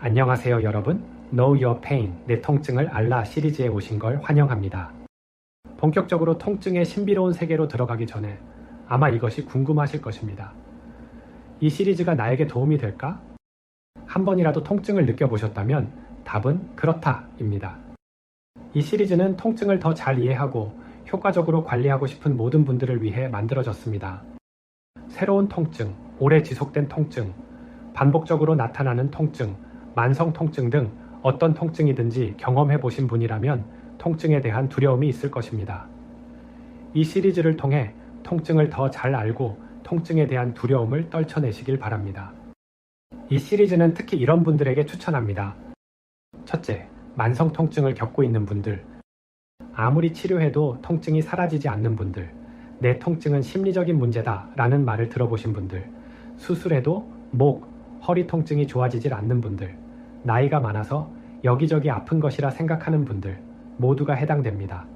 안녕하세요 여러분. Know Your Pain, 내 통증을 알라 시리즈에 오신 걸 환영합니다. 본격적으로 통증의 신비로운 세계로 들어가기 전에 아마 이것이 궁금하실 것입니다. 이 시리즈가 나에게 도움이 될까? 한 번이라도 통증을 느껴보셨다면 답은 그렇다입니다. 이 시리즈는 통증을 더 잘 이해하고 효과적으로 관리하고 싶은 모든 분들을 위해 만들어졌습니다. 새로운 통증, 오래 지속된 통증, 반복적으로 나타나는 통증, 만성 통증 등 어떤 통증이든지 경험해 보신 분이라면 통증에 대한 두려움이 있을 것입니다. 이 시리즈를 통해 통증을 더 잘 알고 통증에 대한 두려움을 떨쳐내시길 바랍니다. 이 시리즈는 특히 이런 분들에게 추천합니다. 첫째, 만성 통증을 겪고 있는 분들. 아무리 치료해도 통증이 사라지지 않는 분들. 내 통증은 심리적인 문제다 라는 말을 들어보신 분들. 수술해도 목, 허리 통증이 좋아지질 않는 분들. 나이가 많아서 여기저기 아픈 것이라 생각하는 분들. 모두가 해당됩니다.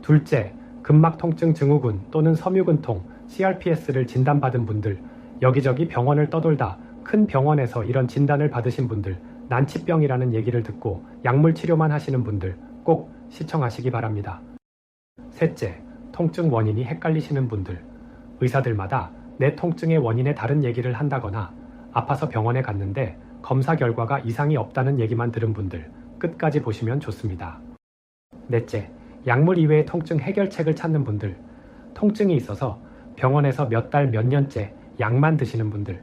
둘째, 근막 통증 증후군 또는 섬유근통, CRPS를 진단받은 분들, 여기저기 병원을 떠돌다 큰 병원에서 이런 진단을 받으신 분들, 난치병이라는 얘기를 듣고 약물 치료만 하시는 분들 꼭 시청하시기 바랍니다. 셋째, 통증 원인이 헷갈리시는 분들, 의사들마다 내 통증의 원인에 다른 얘기를 한다거나 아파서 병원에 갔는데 검사 결과가 이상이 없다는 얘기만 들은 분들 끝까지 보시면 좋습니다. 넷째, 약물 이외의 통증 해결책을 찾는 분들, 통증이 있어서 병원에서 몇 달 몇 년째 약만 드시는 분들,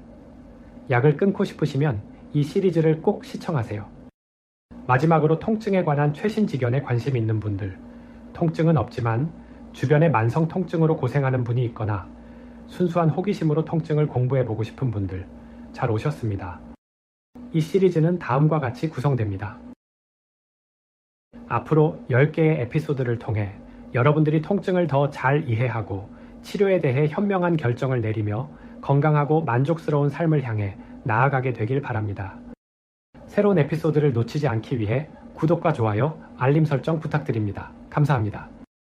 약을 끊고 싶으시면 이 시리즈를 꼭 시청하세요. 마지막으로 통증에 관한 최신 지견에 관심 있는 분들, 통증은 없지만 주변에 만성 통증으로 고생하는 분이 있거나 순수한 호기심으로 통증을 공부해 보고 싶은 분들, 잘 오셨습니다. 이 시리즈는 다음과 같이 구성됩니다. 앞으로 10개의 에피소드를 통해 여러분들이 통증을 더 잘 이해하고 치료에 대해 현명한 결정을 내리며 건강하고 만족스러운 삶을 향해 나아가게 되길 바랍니다. 새로운 에피소드를 놓치지 않기 위해 구독과 좋아요, 알림 설정 부탁드립니다. 감사합니다.